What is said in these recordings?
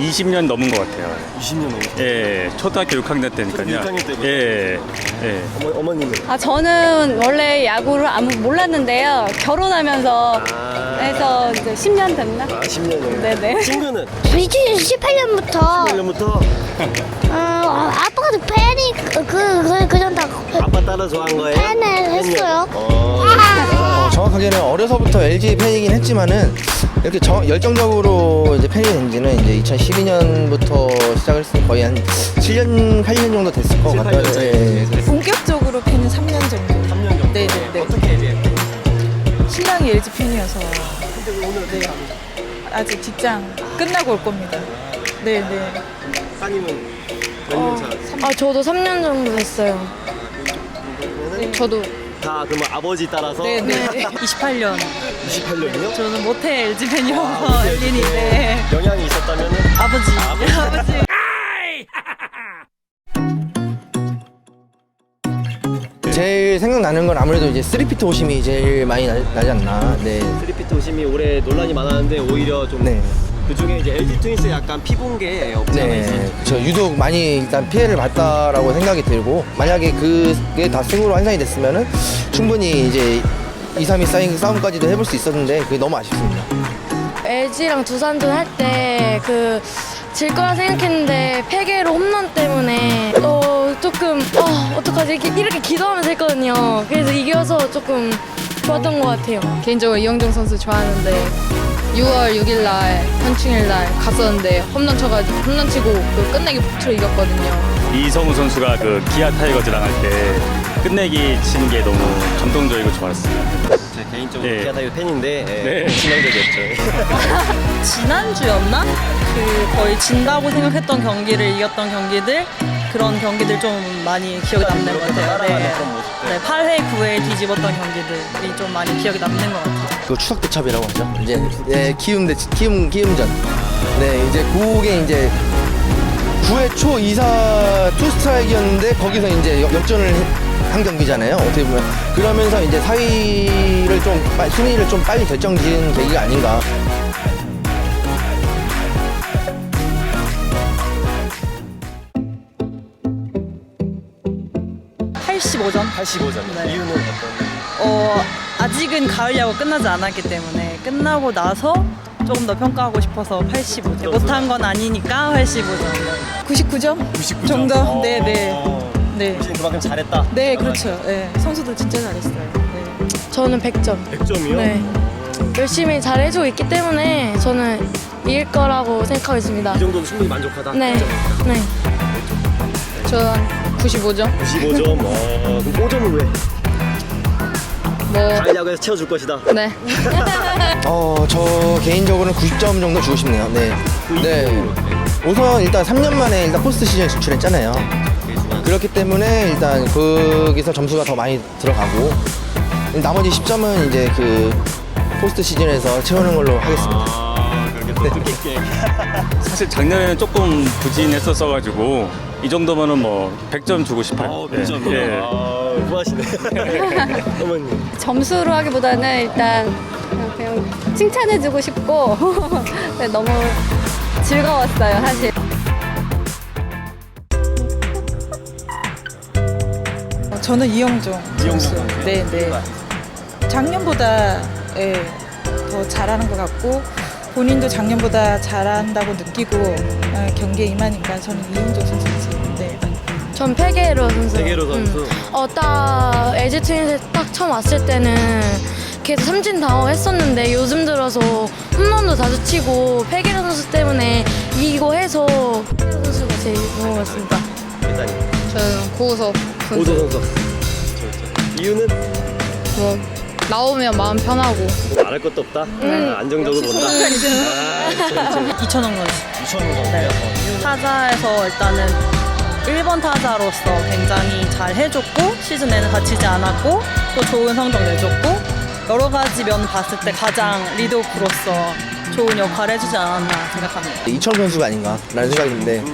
20년 넘은 것 같아요. 20년 넘게. 예, 초등학교 6학년 때니까요. 초등학교 6학년 때부터? 예, 예. 어머, 어머님은? 아 저는 원래 야구를 아무 몰랐는데요. 결혼하면서 아. 해서 이제 10년 됐나? 아, 10년 넘게. 네네. 친구는? 2018년부터 10년부터 어, 아빠가 팬이 그, 그, 그전다 아빠 따라 좋아한 거예요? 팬을 했어요. 어. 어, 정확하게는 어려서부터 LG 팬이긴 했지만은 이렇게 정- 열정적으로 이제 팬이 된 지는 이제 2012년부터 시작을 했으니 거의 한 7년, 8년 정도 됐을 것 7, 같아요. 8년 예, 예. 본격적으로 팬은 3년 정도. 3년 정도? 네 네 네. 어떻게 LG 신랑이 LG 팬이어서 근데 왜 오늘 네. 아직 직장 끝나고 올 겁니다. 네 네. 따님은 몇년 차? 아 저도 3년 정도 됐어요. 저도 다 그러면 아버지 따라서 네네. 28년. 28년이요? 저는 모태 LG 팬이어서 엘린인데 영향이 있었다면은 아버지. 아버지. 제일 생각나는 건 아무래도 이제 3피트 오심이 제일 많이 나, 나지 않나. 네. 스리피트 오심이 올해 논란이 많았는데 오히려 좀 네. 그 중에 이제 LG 트윈스 약간 않아 있어요. 네. 저 유독 많이 일단 피해를 봤다라고 생각이 들고 만약에 그게 다 승으로 환산이 됐으면은 충분히 이제 2, 3위 싸움, 싸움까지도 해볼 수 있었는데 그게 너무 아쉽습니다. LG랑 두산전 할 때 그 질 거라 생각했는데 패계로 홈런 때문에 어 조금 어 어떡하지 이렇게, 이렇게 기도하면서 했거든요. 그래서 이겨서 조금 좋았던 것 같아요. 개인적으로 이영종 선수 좋아하는데 6월 6일 날 현충일 날 갔었는데 홈런 쳐가지고 홈런 치고 그 끝내기 폭투로 이겼거든요. 이성우 선수가 그 기아 타이거즈랑 할 때 끝내기 치는 게 너무 감동적이고 좋았어요. 제 개인적으로 네. 기아 타이거 팬인데 예, 네. 치명적이었죠. 지난주였나? 그 거의 진다고 생각했던 경기를 이겼던 경기들 그런 경기들 좀 많이 기억에 남는 것 같아요. 모습들. 네, 8회, 9회 뒤집었던 경기들이 좀 많이 기억에 남는 것 같아요. 그 추석 대첩이라고 하죠. 이제 예, 키움 대 키움 키움전. 네, 이제 그게 이제 9회 초 2사 투 스트라이크였는데 거기서 이제 역- 역전을 한 경기잖아요. 어떻게 보면 그러면서 이제 4위를 좀 빠- 순위를 좀 빨리 결정지은 계기가 아닌가. 85점? 85점. 네. 이유는 어떤? 어, 아직은 가을 야구 끝나지 않았기 때문에 끝나고 나서 조금 더 평가하고 싶어서 85점. 못한 건 아니니까 85점. 99점? 99점 정도? 네, 네. 네. 혹시 그만큼 잘했다. 네, 그렇죠. 네. 선수들 진짜 잘했어요. 네. 저는 100점. 100점이요? 네. 열심히 잘 해주고 있기 때문에 저는 이길 거라고 생각하고 있습니다. 이 정도는 충분히 만족하다. 네. 네. 저는 95점. 95점. 어, 그럼 5점은 왜? 뭐 가을 야구에서 채워줄 것이다. 네. 어, 저 개인적으로는 90점 정도 주고 싶네요. 네. 네. 우선 일단 3년 만에 일단 포스트 시즌 진출했잖아요. 그렇기 때문에 일단 거기서 점수가 더 많이 들어가고 나머지 10점은 이제 그 포스트 시즌에서 채우는 걸로 하겠습니다. 아, 그렇게 또 뜻깊게. 사실 작년에는 조금 부진했었어가지고 이 정도면은 뭐 100점 주고 싶어요. 어, 예, 100점이요? 예. 아, 후하시네. 어머님. 점수로 하기보다는 일단 그냥 칭찬해주고 싶고 네, 너무 즐거웠어요 사실. 어, 저는 이영종. 이영종 선수. 선수요? 네, 네. 작년보다 예, 더 잘하는 것 같고 본인도 작년보다 잘한다고 느끼고 어, 경기에 임하니까 저는 이영종 선수지. 네. 전 페게로 선수. 세계로 선수. 어, 딱 LG 트윈스에 딱 처음 왔을 때는 계속 삼진 다워 했었는데 요즘 들어서 홈런도 자주 치고 페게로 선수 때문에 이기고 해서 페게로 선수가 제일 좋은 것 같습니다. 저는 고우석 선수. 선수. 이유는 뭐 나오면 마음 편하고 뭐 말할 것도 없다. 아, 안정적으로 본다. 아, 그렇죠. 이천홍 선수. 이천우 선수요. 네. 타자에서 일단은 1번 타자로서 굉장히 잘 해줬고 시즌 내내 다치지 않았고 또 좋은 성적 내줬고 여러 가지 면 봤을 때 가장 리드오프로서 좋은 역할을 해주지 않았나 생각합니다. 이천 선수가 아닌가라는 생각이 드는데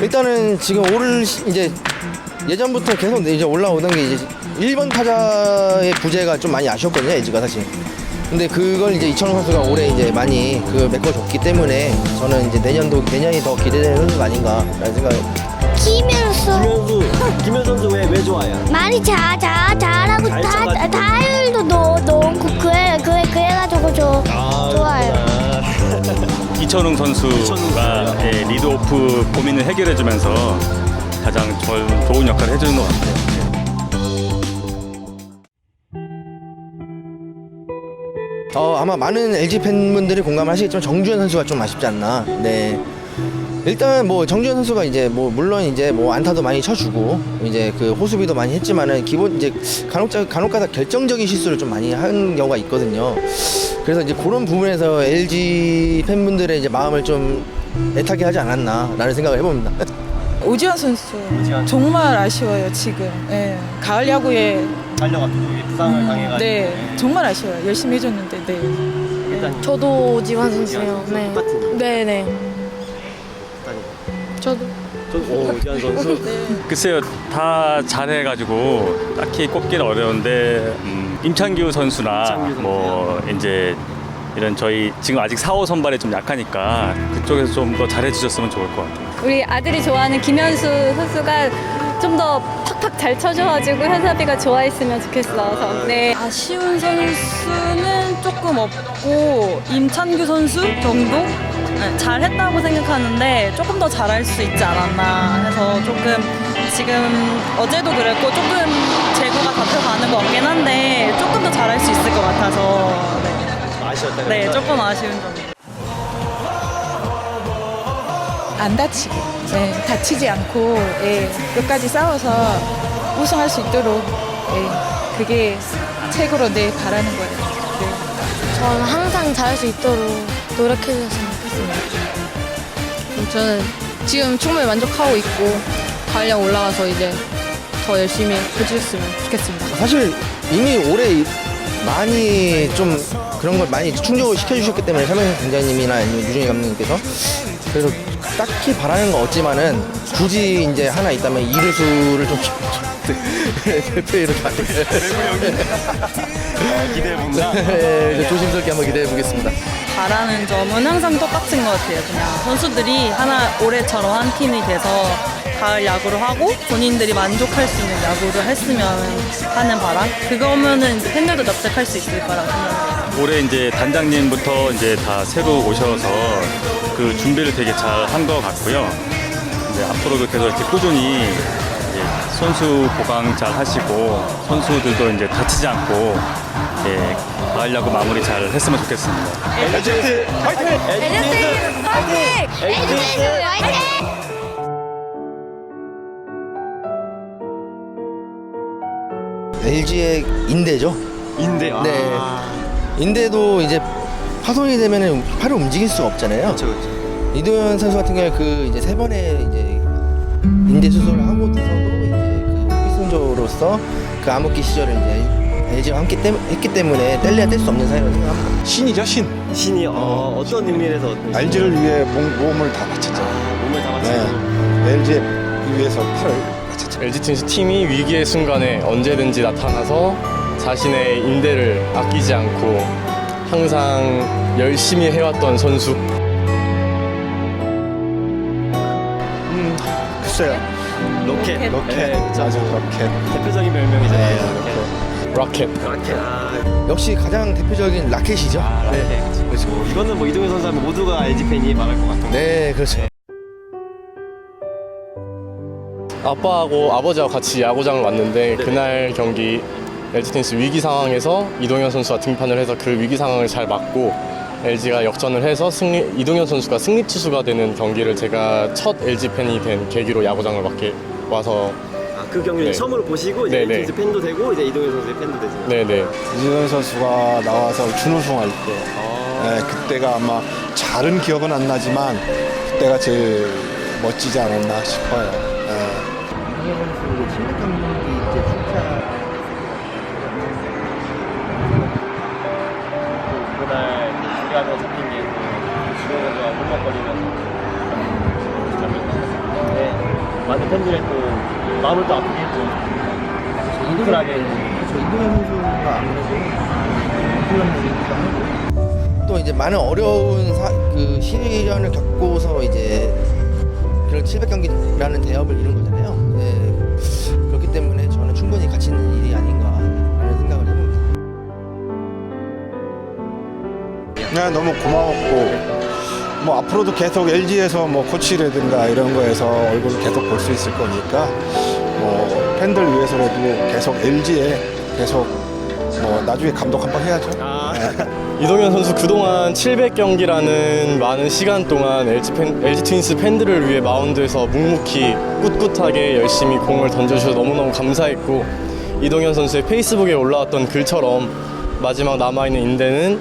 일단은 지금 올 시- 이제 예전부터 계속 이제 올라오던 게 이제 1번 타자의 부재가 좀 많이 아쉬웠거든요 LG가 사실 근데 그걸 이제 이천호 선수가 올해 이제 많이 그 메꿔줬기 때문에 저는 이제 내년도 내년이 더 기대되는 선수가 아닌가라는 생각을 김현수 김현수, 김현수 선수 왜, 왜 좋아요? 많이 잘, 잘, 잘하고 잘 다, 쳐가지고. 넣, 넣고 그래, 그래, 그래가지고 저 좋아요. 이천웅 선수가 예, 리드오프 고민을 해결해주면서 가장 좋은, 좋은 역할을 해주는 것 같아요. 어, 아마 많은 LG 팬분들이 공감하시겠지만 정주현 선수가 좀 아쉽지 않나. 네. 일단 뭐 정주현 선수가 이제 뭐 물론 이제 뭐 안타도 많이 쳐주고 이제 그 호수비도 많이 했지만은 기본 이제 간혹 간혹가다 결정적인 실수를 좀 많이 한 경우가 있거든요. 그래서 이제 그런 부분에서 LG 팬분들의 이제 마음을 좀 애타게 하지 않았나라는 생각을 해봅니다. 오지환 선수 정말 아쉬워요 지금. 예. 가을 야구에 달려가 또 부상을 당해가지고. 네 정말 아쉬워요. 열심히 해줬는데 네. 일단 저도 오지환 선수요. 네. 똑같은 네, 네. 저도 저, 오, 오지환 선수. 글쎄요, 다 잘해가지고 딱히 꼽기는 어려운데 음, 임창규 선수나 임창규 선수. 뭐 이제 이런 저희 지금 아직 4호 선발에 좀 약하니까 그쪽에서 좀 더 잘해주셨으면 좋을 것 같아요. 우리 아들이 좋아하는 김현수 선수가 좀 더 팍팍 잘 쳐줘가지고 현섭이가 좋아했으면 좋겠어서 네. 아쉬운 선수는 조금 없고 임찬규 선수 정도 네, 잘했다고 생각하는데 조금 더 잘할 수 있지 않았나 해서 조금 지금 어제도 그랬고 조금 재고가 잡혀가는 것 같긴 한데 조금 더 잘할 수 있을 것 같아서 네, 아쉬웠다. 네 그래서. 조금 아쉬운 점. 안 다치게 예, 다치지 않고 예, 끝까지 싸워서 우승할 수 있도록 예, 그게 최고로 내 바라는 거예요. 네. 저는 항상 잘할 수 있도록 노력해 주셨으면 좋겠습니다. 그럼 저는 지금 충분히 만족하고 있고 가을 야구 올라가서 이제 더 열심히 해주셨으면 좋겠습니다. 사실 이미 올해 많이 좀 그런 걸 많이 충족을 시켜주셨기 때문에 설명현 단장님이나 아니면 유준희 감독님께서 그래서 딱히 바라는 건 없지만은 굳이 이제 하나 있다면 이루수를 좀 대표로 기대해 본다. 네, 조심스럽게 한번 기대해 보겠습니다. 바라는 점은 항상 똑같은 것 같아요. 그냥 선수들이 하나 올해처럼 한 팀이 돼서 가을 야구를 하고 본인들이 만족할 수 있는 야구를 했으면 하는 바람. 그거면은 이제 팬들도 납득할 수 있을 거라고 생각해요. 올해 이제 단장님부터 이제 다 새로 오셔서 그 준비를 되게 잘 한 것 같고요. 이제 앞으로도 계속 이렇게 꾸준히 이제 선수 보강 잘 하시고 선수들도 이제 다치지 않고 예, 가을 야구 마무리 잘 했으면 좋겠습니다. LG 화이팅! LG의 인대죠. 인데. 아. 네. 인대도 이제 파손이 되면은 팔을 움직일 수가 없잖아요. 그렇죠, 그렇죠. 이도현 선수 같은 경우에 그 이제 세 번의 이제 인대 수술을 하고 나서도 이제 그 필승조로서 그 암흑기 시절을 이제 LG와 함께 때, 했기 때문에 뗄래야 뗄 수 없는 사이라고 생각합니다. 신이죠 신 신이 어, 어 떤 의미에서 어떤 LG를 위해 몸, 몸을 다 바쳤죠 아, 몸을 다 바치고 네. LG 위해서 팔을 바쳤죠 LG 트윈스 팀이 위기의 순간에 언제든지 나타나서 자신의 인대를 아끼지 않고 항상 열심히 해왔던 선수. 음, 글쎄요 로켓. 로켓 네. 맞아 로켓 대표적인 별명이잖아요. 네, 로켓. 라켓. 로켓. 아, 역시 가장 대표적인 라켓이죠. 네. 그렇죠. 이거는 뭐 이동현 선수 하면 모두가 LG 팬이 말할 것 같은. 네, 그렇죠. 아빠하고 아버지하고 같이 야구장을 왔는데 네. 그날 경기 LG 트윈스 위기 상황에서 이동현 선수가 등판을 해서 그 위기 상황을 잘 막고 LG가 역전을 해서 승리 이동현 선수가 승리 투수가 되는 경기를 제가 첫 LG 팬이 된 계기로 야구장을 맡게 와서 아, 그 경기를 네. 처음으로 보시고 이제 네, 네. LG 팬도 되고 이제 이동현 선수의 팬도 되죠. 네네 이진원 선수가 나와서 준우승할 때 네, 그때가 아마 잘은 기억은 안 나지만 그때가 제일 멋지지 않았나 싶어요 네. 그날 팬들의 또 마음을 또 아프게 했죠. 울컥하게 저 이동현 선수가 아무래도 또 이제 많은 어려운 사, 그 시련을 겪고서 이제 그런 700경기라는 대업을 이룬 거잖아요. 네. 그렇기 때문에 저는 충분히 가치 있는 일이 아닌가라는 생각을 해봅니다. 네, 너무 고마웠고 뭐 앞으로도 계속 LG에서 뭐 코치라든가 이런 거에서 얼굴을 계속 볼 수 있을 거니까 뭐 팬들 위해서라도 계속 LG에 계속 뭐 나중에 감독 한 번 해야죠. 네. 이동현 선수 그동안 700경기라는 많은 시간 동안 LG, 팬, LG 트윈스 팬들을 위해 마운드에서 묵묵히 꿋꿋하게 열심히 공을 던져주셔서 너무너무 감사했고 이동현 선수의 페이스북에 올라왔던 글처럼 마지막 남아있는 인대는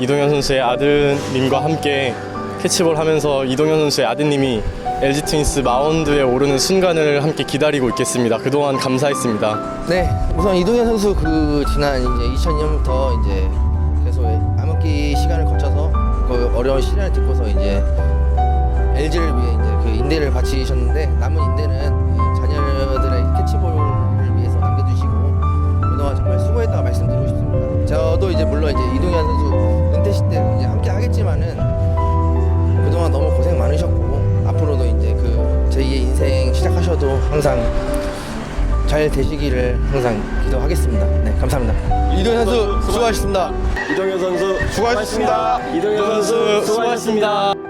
이동현 선수의 아드님과 함께 캐치볼 하면서 이동현 선수의 아드님이 LG 트윈스 마운드에 오르는 순간을 함께 기다리고 있겠습니다. 그동안 감사했습니다. 네, 우선 이동현 선수 그 지난 이제 2000년부터 이제 계속 암흑기 시간을 거쳐서 그 어려운 시련을 딛고서 이제 LG를 위해 이제 그 인대를 바치셨는데 남은 인대는 자녀들의 캐치볼을 위해서 남겨두시고 그동안 정말 수고했다고 말씀드리고 싶습니다. 저도 이제 물론 이제 이동현 선수 은퇴 시때 이제 함께 하겠지만은 항상 잘 되시기를 항상 기도하겠습니다. 네, 감사합니다. 이동현 선수 수고하셨습니다. 이동현 선수 수고하셨습니다. 이동현 선수 수고하셨습니다.